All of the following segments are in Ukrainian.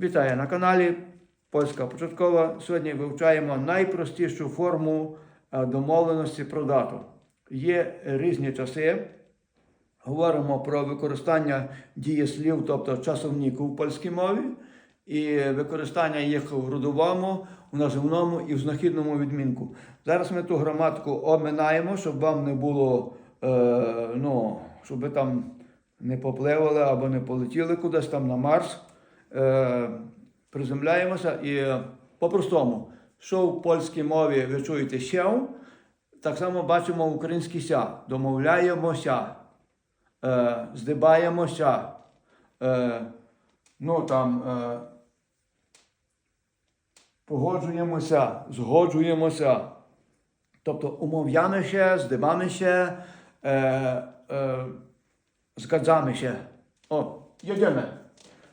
Вітаю на каналі Польська Початкова. Сьогодні вивчаємо найпростішу форму е, домовленості про дату. Є різні часи. Говоримо про використання дієслів, тобто часовнику в польській мові, і використання їх в родовому, в називному і в знахідному відмінку. Зараз ми ту граматику обминаємо, щоб вам не було, е, ну, щоб ви там не попливали або не полетіли кудись там на Марс. Е, приземляємося і по-простому, що в польській мові ви чуєте ще, так само бачимо в українській ся. Домовляємося, е, здибаємося. Е, ну там е, погоджуємося, згоджуємося. Тобто здибamy się, e, e, zgadzamy się. O, jedziemy.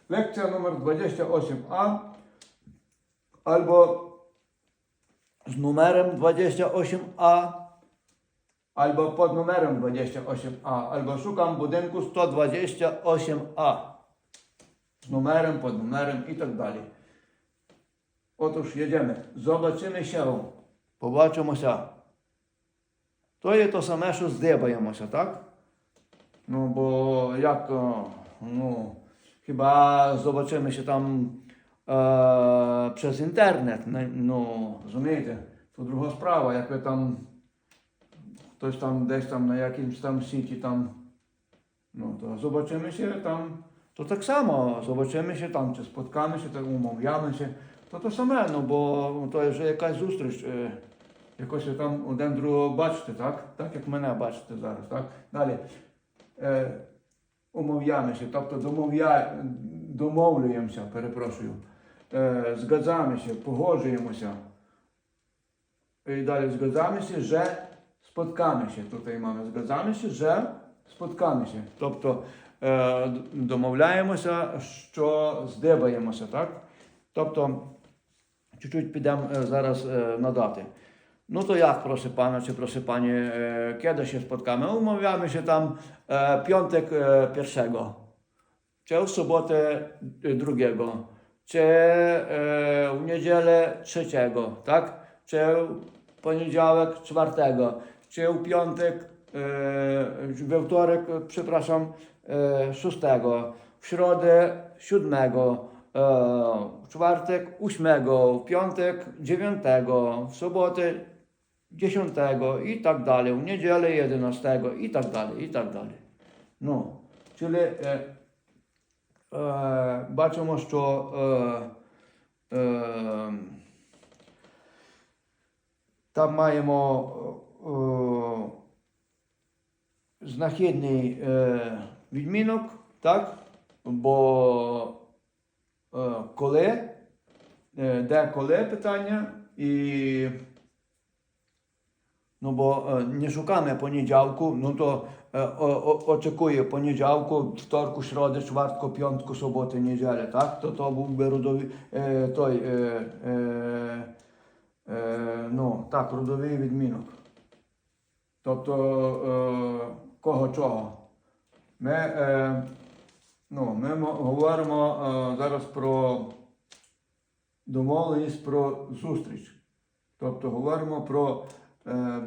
Lekcja numer 28a albo z numerem 28a albo pod numerem 28a albo szukam budynku 128a z numerem, pod numerem i tak dalej. Otóż jedziemy. Zobaczymy się. Побачимося. То є то саме, що здибаємося, так? Ну, бо як то, ну, Хіба zobaczymy там е, через інтернет, не- ну, розумієте? То друга справа, як ви там, хтось там десь там на якимсь там сіті там, ну, то zobaczymy там, то так само, zobaczymy там, чи споткаємося, так умовляємося, то то саме, ну, бо то вже якась зустріч. Е, Якось ви там один другого бачите, так? Так як мене бачите зараз, так? Далі. Е, умовляємося, тобто домовля... домовлюємося, перепрошую. Е, згадzaємося, погоджуємося. І далі згадzaємося, що споткаємося. Тут mamy згадzaємося, що споткаємося. Тобто е, домовляємося, що здибаємося, так? Тобто, чуть-чуть підемо е, зараз на дати. No to jak, proszę pana, czy proszę panie, e, kiedy się spotkamy? Umawiamy się tam e, piątek e, pierwszego, czy w sobotę drugiego, czy w niedzielę trzeciego, tak? Czy w poniedziałek czwartego, czy w piątek, we wtorek, przepraszam, szóstego, w środę siódmego, w czwartek ósmego, w piątek dziewiątego, w sobotę 10 і так далі, в неділю 11 і так далі, і так далі. Ну, czyli е, е, бачимо, що е, е, там маємо е, знахідний е, відмінок, так? Бо е, коли, е, де коли питання і E, nie szukamy poniedziałku, no to e, o, o, oczekuję poniedziałku, wtorku, środę, czwartku, piątku, soboty, niedzielę, tak? To to byłby rodowy, e, той, e, e, e, no так, родовий відмінок. Тобто е, кого чого. Ми, е, ну, ми мо- говоримо е, зараз про домовленість про зустріч. Тобто говоримо про е,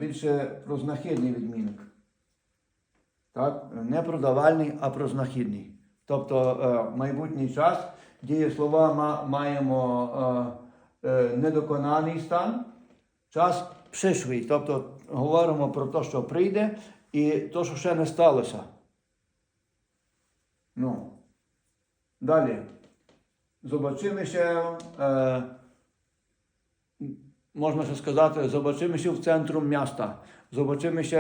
більше про знахідний відмінок. Так? Не про давальний, а про знахідний. Тобто е, майбутній час дієслова маємо е, е, недоконаний стан, час прийшлий. Тобто говоримо про те, що прийде, і те, що ще не сталося. Ну. Далі. E, można się сказати, zobaczymy się w centrum miasta, zobaczymy się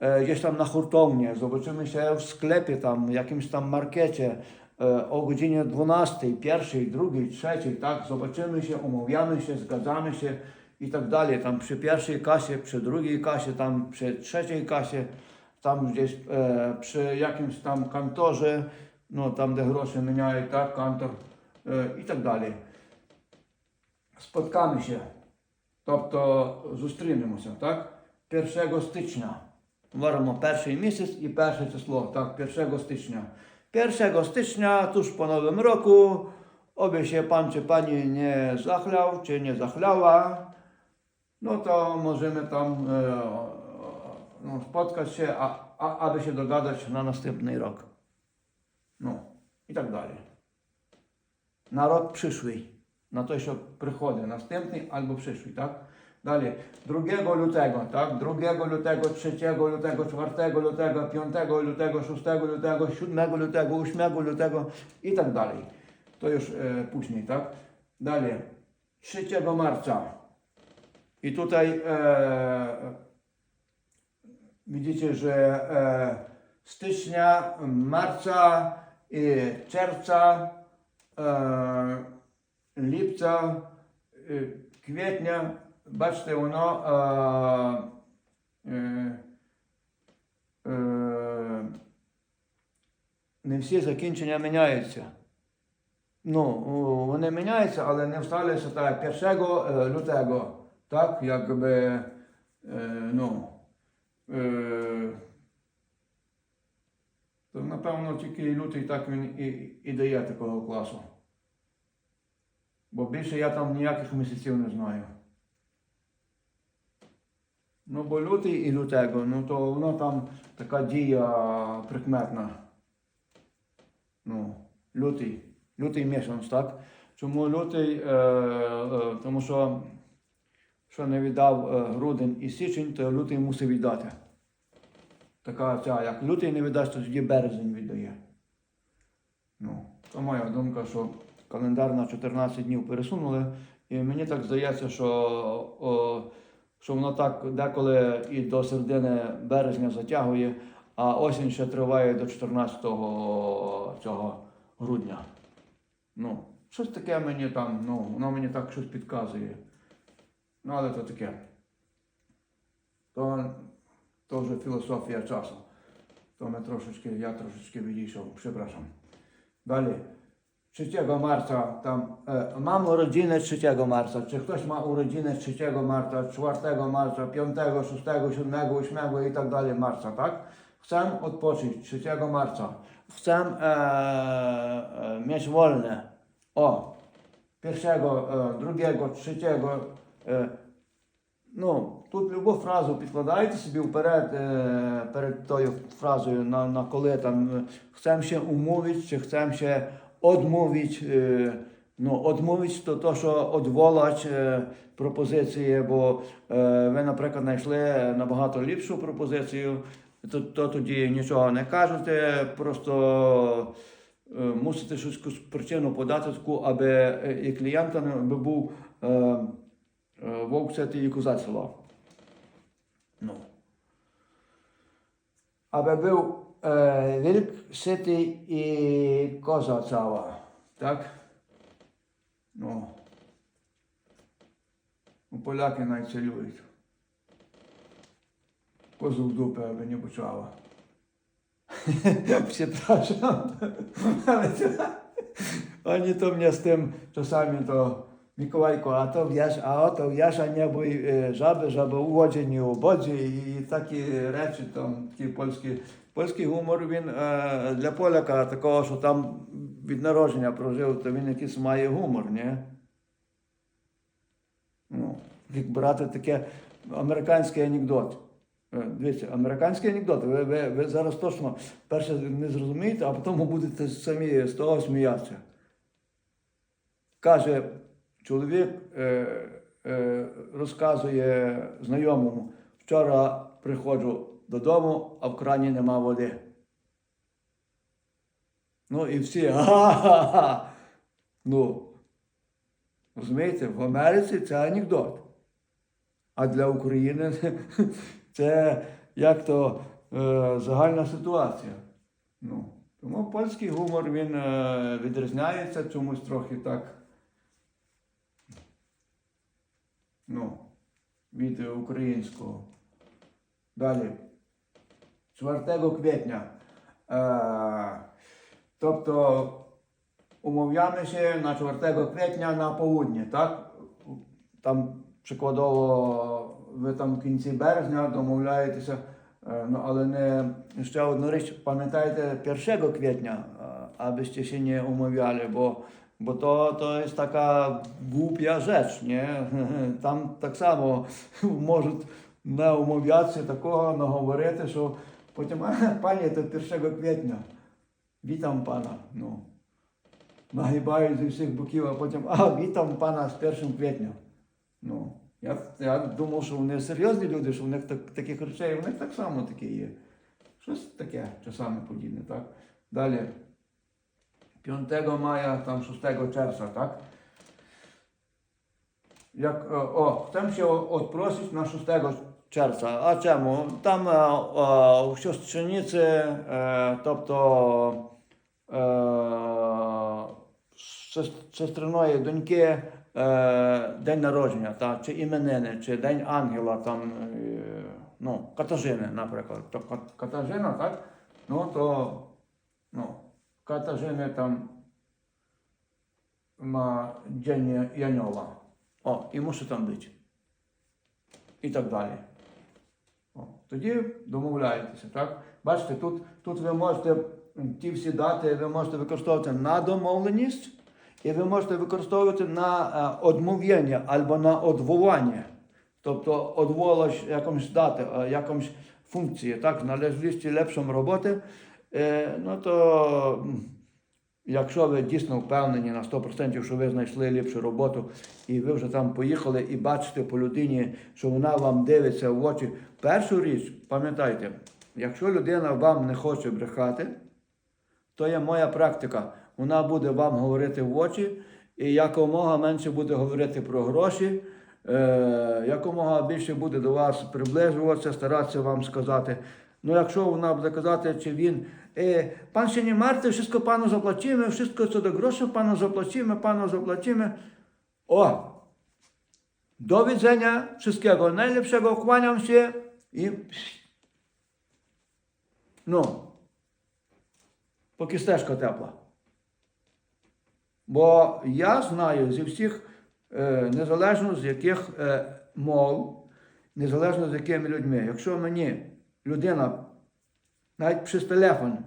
e, gdzieś tam na hurtowni, zobaczymy się w sklepie tam, jakimś tam markecie e, o godzinie 12, 1, 2, 3, tak, zobaczymy się, umawiamy się, zgadzamy się i tak dalej, tam przy pierwszej kasie, przy drugiej kasie, tam przy trzeciej kasie, tam gdzieś e, przy jakimś tam kantorze, no tam де гроші міняють, так, кантор е, і так далі. Spotkamy się. Тобто зустрінемося, так? 1 стичня. Говоримо перший місяць і перше число, так, 1 стичня. 1 стичня, туż po Nowym Roku, Oby się pan czy pani nie zachlał, czy nie zachlała, no to możemy tam e, no, spotkać się, a, a, aby się dogadać na następny rok. No i tak dalej. Na rok przyszły, na to, що приходить, następny albo przyszły, tak? Dalej, 2 lutego, tak? 2 lutego, 3 lutego, 4 lutego, 5 lutego, 6 lutego, 7 lutego, 8 lutego i tak dalej. To już e, później, tak? Dalej, 3 marca. I tutaj e, widzicie, że e, stycznia, marca, i czerwca, e, lipca, e, kwietnia, бачите, воно е, е, е, не всі закінчення міняються. Ну, вони міняються, але не вставляються так, 1 е, лютого. Так, якби, е, ну, е, то напевно тільки лютий так він і, і дає такого класу. Бо більше я там ніяких місяців не знаю. Ну, бо лютий і лютого, ну то воно там така дія прикметна. Ну, лютий. Лютий місяць, так? Чому лютий? Е, е, тому що, що не віддав е, грудень і січень, то лютий мусив віддати. Така ця, як лютий не віддасть, то тоді березень віддає. Ну, це моя думка, що календар на 14 днів пересунули. І мені так здається, що, о, що воно так деколи і до середини березня затягує, а осінь ще триває до 14 цього грудня. Ну, щось таке мені там, ну, воно мені так щось підказує. Ну, але то таке. То, то вже філософія часу. То ми трошечки, я трошечки відійшов, przepraszam. Далі. 3 marca tam e, mam urodziny 3 marca. Czy ktoś ma urodziny 3 marca, 4 marca, 5, 6, 7, 8 i tak dalej marca, tak? Chcę odpocząć 3 marca. Chcę e, e, mieć wolne. O, pierwszego, e, drugiego, trzeciego. E, ну, тут любу фразу підкладаєте собі вперед е, перед тою фразою, на, на коли там е, chcę się umówić, чи chcę się Е, ну, odmówić то то, що е, пропозиції, бо ви, наприклад, знайшли набагато ліпшу пропозицію, то, то тоді нічого не кажете, просто мусите щось причину подати таку, аби і клієнта не був е, вовк це і коза ціла. Ну. Аби був е, вілк ситий і коза цała. Так? Ну. Ну, поляки навіть цілюють. Козу в дупи, аби не почала. Przepraszam. Ale to, oni to mnie z tym czasami to Mikołajko, a to wiesz, a oto wiesz, a nie bój e, żaby, żeby u łodzie nie ubodzi i takie rzeczy tam, taki polski, polski humor, він для поляка такого, що там від народження прожив, то він якийсь має гумор, ні? Ну, як брати таке американський анекдот. Дивіться, американський анекдот. Ви, ви, ви зараз точно перше не зрозумієте, а потім будете самі з того сміятися. Каже, чоловік е, е, розказує знайомому, вчора приходжу додому, а в крані нема води. Ну і всі га-га-га. Ну, розумієте, в Америці це анекдот. А для України це як то е, загальна ситуація. Ну, тому польський гумор він е, відрізняється чомусь трохи так. Ну, від українського. Далі. 4 квітня. Е, тобто умовляємося на 4 квітня на полудні, так? Там прикладово ви там в кінці березня домовляєтеся, е, ну, але не ще одну річ, пам'ятаєте 1 квітня, е, аbyście się nie umawiali, bo, Bo to, to jest taka głupia rzecz, nie? Там так само можуть не умовлятися такого, наговорити, що потім, пані, то 1 квітня. Вітам пана. Ну, нагибають зі всіх боків, а потім, а, вітам пана з 1 квітня. Ну, я, я думав, що вони серйозні люди, що в них так, таких речей, в них так само таке є. Щось таке, часами подібне, так? Далі. 5 мая, там 6 червня, так? Як, е, о, там ще от просить на 6 червня. А чому? Там е, е, у Щосчиниці, е, тобто е, сес- сестриної доньки е, день народження, так, чи іменини, чи День ангела, там, е, ну, Катажини, наприклад. То Кат- Катажина, так? Ну, то ну, Катажини там ma dzień Janioła. O, і мусить там бути. І так далі. О, тоді домовляєтеся, так? Бачите, тут, тут ви можете ті всі дати, ви можете використовувати на домовленість, і ви можете використовувати на е, одмовлення або на одволання. Тобто одволаш якомусь дати, е, якомусь функції, так, належності лепшим роботи, ну то Якщо ви дійсно впевнені на 100%, що ви знайшли ліпшу роботу, і ви вже там поїхали і бачите по людині, що вона вам дивиться в очі. Першу річ, пам'ятайте, якщо людина вам не хоче брехати, то є моя практика. Вона буде вам говорити в очі, і якомога менше буде говорити про гроші, е, якомога більше буде до вас приближуватися, старатися вам сказати. Ну, якщо вона буде казати, чи він, wszystko panu zapłacimy, wszystko co do grosza panu zapłacimy, panu zapłacimy. O! Do widzenia, wszystkiego najlepszego, kłaniam się i no, поки стежка тепла. Бо я знаю зі всіх, е, незалежно е, мов, незалежно з якими людьми, якщо мені людина nawet przez telefon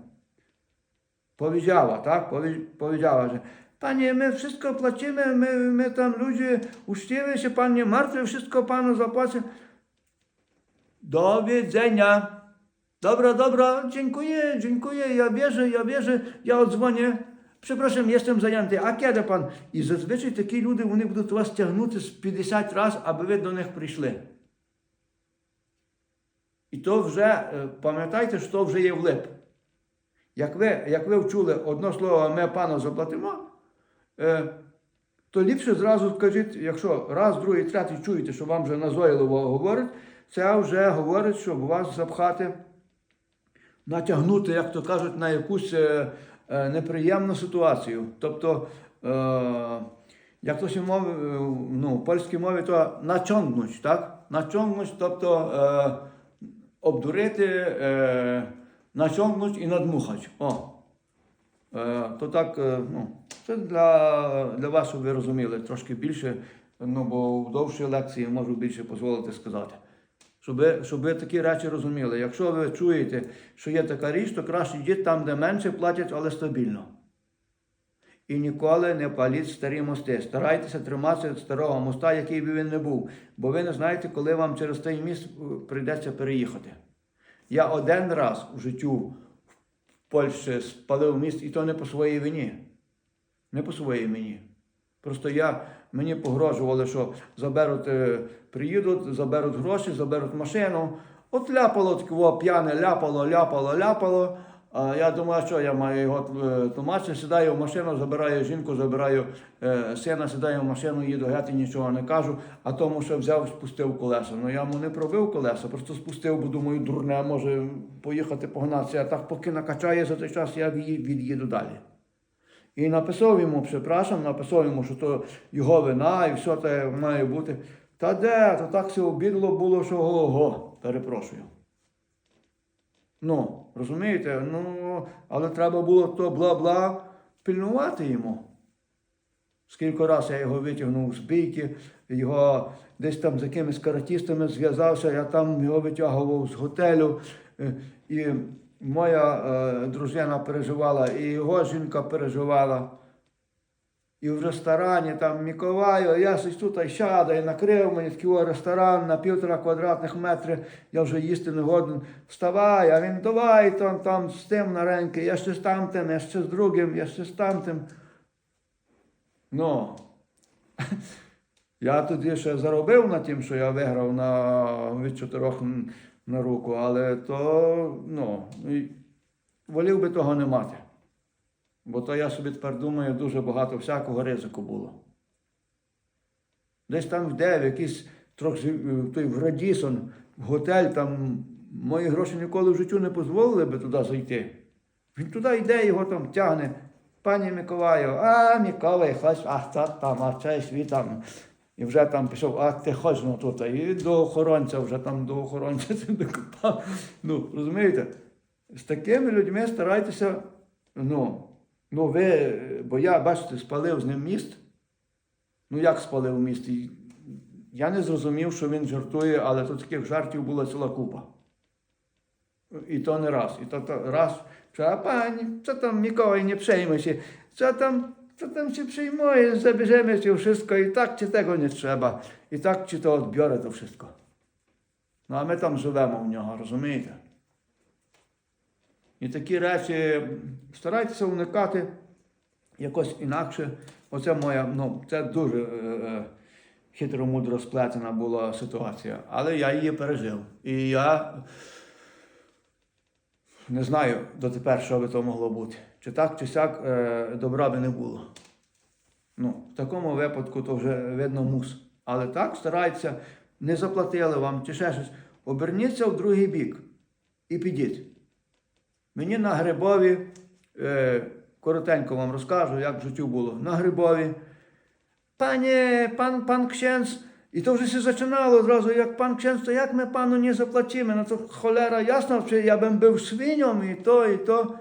powiedziała, tak? Powie, powiedziała, że Panie, my wszystko płacimy, my, my tam ludzie uczciwie się Pan nie martwi, wszystko Panu zapłacę. Do widzenia. Dobra, dobra, dziękuję, dziękuję, ja wierzę, ja wierzę, ja odzwonię. Przepraszam, jestem zajęty. A kiedy Pan? I zazwyczaj takie ludzie, oni będą was ciągnąć z 50 razy, aby wy do nich przyszli. І то вже, е, пам'ятайте, що то вже є влип. Як ви, як ви вчули одно слово, ми пану заплатимо, е, то ліпше зразу скажіть, якщо раз, другий, третій чуєте, що вам вже назойливо говорить, це вже говорить, щоб вас запхати, натягнути, як то кажуть, на якусь е, неприємну ситуацію. Тобто, як то ну, в польській мові, то начонгнуть, так? Начонгнуть, тобто обдурити, е, начонгнуть і надмухать. О. Е, то так, е, ну, це для, для вас, щоб ви розуміли трошки більше, ну, бо в довшій лекції можу більше дозволити сказати. Щоб щоб ви такі речі розуміли. Якщо ви чуєте, що є така річ, то краще йдіть там, де менше платять, але стабільно. І ніколи не паліть старі мости. Старайтеся триматися від старого моста, який би він не був, бо ви не знаєте, коли вам через той міст е, прийдеться переїхати. Я один раз у життю в Польщі спалив міст, і то не по своїй вині. Не по своїй вині. Просто я, мені погрожували, що заберуть, е, приїдуть, заберуть гроші, заберуть машину. От ляпало такого п'яне, ляпало, ляпало, ляпало. А я думаю, що я маю його е, тлумачити, сідаю в машину, забираю жінку, забираю е, сина, сідаю в машину, їду геть і нічого не кажу, а тому, що взяв, спустив колеса. Ну я йому не пробив колеса, просто спустив, бо думаю, дурне, може поїхати погнатися. А так поки накачає за той час, я від'їду далі. І написав йому, припрашам, написав йому, що то його вина і все це має бути. Та де, то так все обідло було, що го-го, перепрошую. Ну, розумієте? Ну, але треба було то бла-бла пильнувати йому. Скільки разів я його витягнув з бійки, його десь там з якимись каратістами зв'язався, я там його витягував з готелю. Е, І моя е, дружина переживала, і його жінка переживала. І в ресторані там Миколаю, я щось тут сяду і накрив мені такий ресторан на півтора квадратних метри, я вже їсти не годен. Вставай, а він давай там, там з тим нареньки, я ще з тамтим, я ще з другим, я ще з тамтим. Ну, я тоді ще заробив на тим, що я виграв на, від чотирьох на руку, але то, ну, волів би того не мати. Бо то я собі тепер думаю, дуже багато всякого ризику було. Десь там де, в якийсь трохи е, в Радісон, в готель, там мої гроші ніколи в життю не дозволили би туди зайти. Він туди йде, його там тягне. Пані Миколаю, а Миколай, хоч, а це там, а це світ. І вже там пішов, а ти хоч ну тут. І до охоронця вже там до охоронця це докопав. Ну, розумієте? З такими людьми старайтеся, ну, ну ви, бо я, бачите, спалив з ним міст. Ну, як спалив міст? І Я не зрозумів, що він жартує, але тут таких жартів була ціла купа. І то не раз. І то, то раз, що, а пані, co tam Mikołaj, nie przejmuj się, co tam, co tam się przejmuje, zabierzemy ci wszystko i tak ci tego nie trzeba. I tak ci to odbiorę to wszystko. Ну, а ми там живемо в нього, розумієте? І такі речі старайтеся уникати якось інакше. Оце моя, ну, це дуже е, е, хитро-мудро сплетена була ситуація. Але я її пережив. І я не знаю дотепер, що би то могло бути. Чи так, чи сяк е, добра би не було. Ну, в такому випадку то вже видно мус. Але так старайтеся, не заплатили вам чи ще щось. Оберніться в другий бік і підіть. Мені на Грибові, е, коротенько вам розкажу, як в життю було. На Грибові. Пані, пан, пан księdz, і то вже się zaczynało одразу, як пан księdz, то як ми пану не заплатимо? Ну то холера, ясно, чи я бим був свиньом, і то, і то.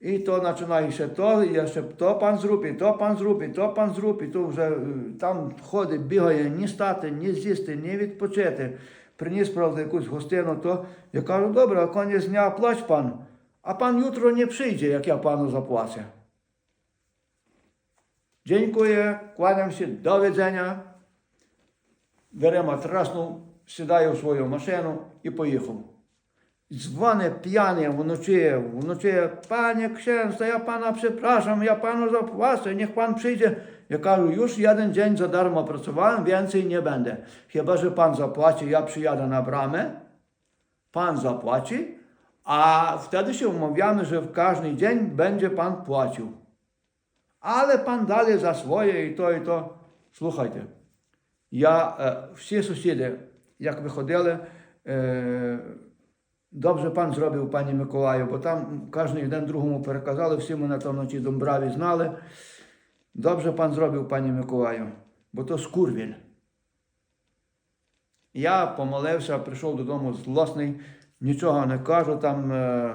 І то починає ще то, і я ще то пан зруб, і то пан зруб, і то пан зруб, і то вже е, там ходить, бігає, ні стати, ні з'їсти, ні відпочити. Приніс, правда, якусь гостину, то я кажу, добре, а коні дня плач пан, а пан jutro не прийде, як я пану заплачу. Dziękuję, kłaniam się, do widzenia. Дверима траснув, сідаю в свою машину і поїхав. Дзвони п'яний вночі, вночі, пані księdza, я пана przepraszam, я пану zapłacę, niech pan przyjdzie. Ja кажу, już jeden dzień za darmo pracowałem, więcej nie będę. Chyba, że pan zapłaci, ja przyjadę na bramę, pan zapłaci, a wtedy się umawiamy, że w każdy dzień będzie pan płacił. Але пан далі за своє і то, і то. Слухайте, я, е, всі сусіди, як виходили, е, добре пан зробив пані Миколаю, бо там кожен один другому переказали, всі там на тій Домбраві знали. Добре пан зробив пані Миколаю, бо то скурвіль. Я помолився, прийшов додому злосний, нічого не кажу, там е,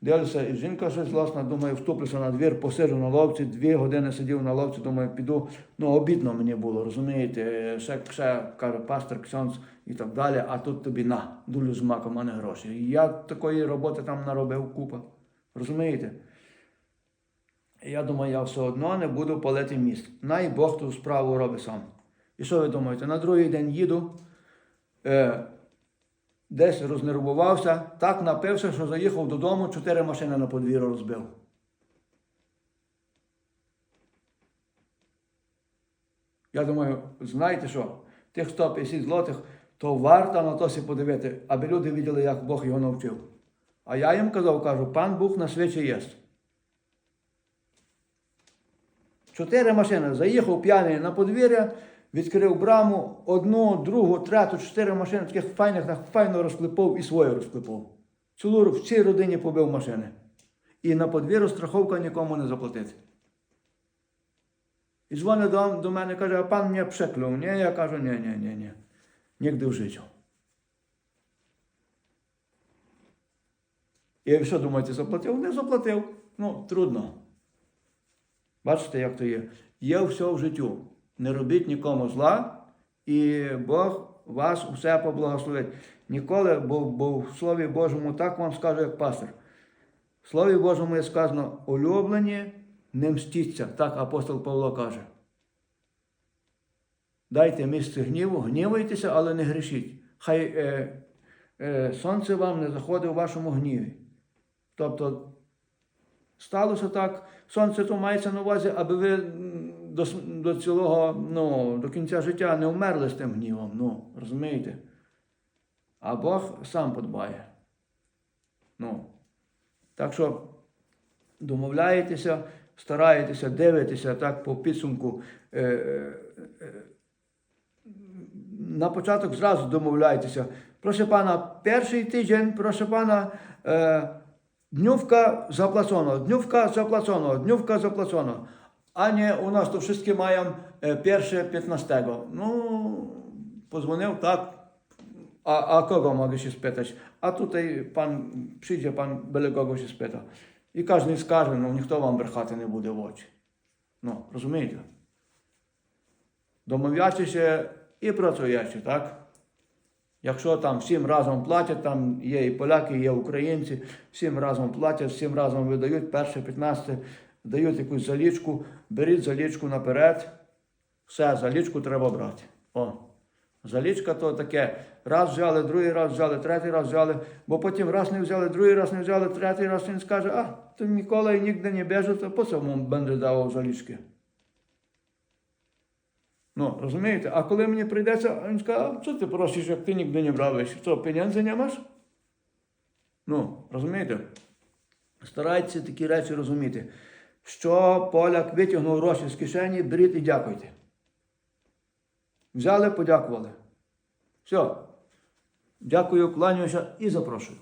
дивлюся, і жінка щось злосна, думаю, втуплюся на двір, посиджу на ловці, дві години сидів на ловці, думаю, піду. Ну, обідно мені було, розумієте, ще, ще каже, пастор, ксьонц і так далі, а тут тобі на, дулю з маком, а не гроші. Я такої роботи там наробив купа. Розумієте? Я думаю, я все одно не буду палити міст. Най Бог ту справу робить сам. І що ви думаєте? На другий день їду, е, десь рознервувався, так напився, що заїхав додому, чотири машини на подвір'я розбив. Я думаю, знаєте що, тих 150 злотих, то варто на то сі подивити, аби люди бачили, як Бог його навчив. А я їм казав, кажу, пан Бог на світі є. Чотири машини. Заїхав п'яний на подвір'я, відкрив браму, одну, другу, третю, чотири машини, таких файних, файно розклепав і свою розклепав. Цілу в цій родині побив машини. І на подвір'ю страховка нікому не заплатити. І дзвонить до, до мене, каже, а пан мене прекляв. Ні, я кажу, ні, ні, ні, ні. Нігде в житті. І що думаєте, заплатив? Не заплатив. Ну, трудно. Бачите, як то є. Є все в життю. Не робіть нікому зла, і Бог вас усе поблагословить. Ніколи, бо, бо в Слові Божому так вам скажу, як пастор. В Слові Божому є сказано улюблені, не мстіться, так апостол Павло каже. Дайте місце гніву, гнівайтеся, але не грішіть. Хай е, е, сонце вам не заходить у вашому гніві. Тобто сталося так, сонце то мається на увазі, аби ви до, цілого, ну, до кінця життя не вмерли з тим гнівом. Ну, розумієте? А Бог сам подбає. Ну, так що домовляєтеся, стараєтеся, дивитеся так по підсумку. Е, е, е, на початок зразу домовляйтеся. Прошу пана, перший тиждень, прошу пана, е, днювка заплачено, днювка заплачено, днювка заплачено. А не у нас то wszystkie mają е, перше 15. Ну, позвонив так. A, a kogo mogę się spytać? A tutaj pan przyjdzie, pan byle kogo się spyta. I każdy скаже, ну ніхто вам брехати не буде в очі. Ну, розумієте? Домовлятися і працюючи, так? Якщо там всім разом платять, там є і поляки, є українці, всім разом платять, всім разом видають перше 15, дають якусь залічку, беріть залічку наперед. Все, залічку треба брати. О. Залічка то таке. Раз взяли, другий раз взяли, третій раз взяли, бо потім раз не взяли, другий раз не взяли, третій раз він скаже, а, то ніколи і ніде не біжу, то по цьому буде давав залічки. Ну, розумієте? А коли мені прийдеться, він скаже, а що ти просиш, як ти ніде не брав? Що, пенянзи не маєш? Ну, розумієте? Старайтеся такі речі розуміти. Що поляк витягнув гроші з кишені, беріть і дякуйте. Взяли, подякували. Все. Дякую, кланяюся і запрошую.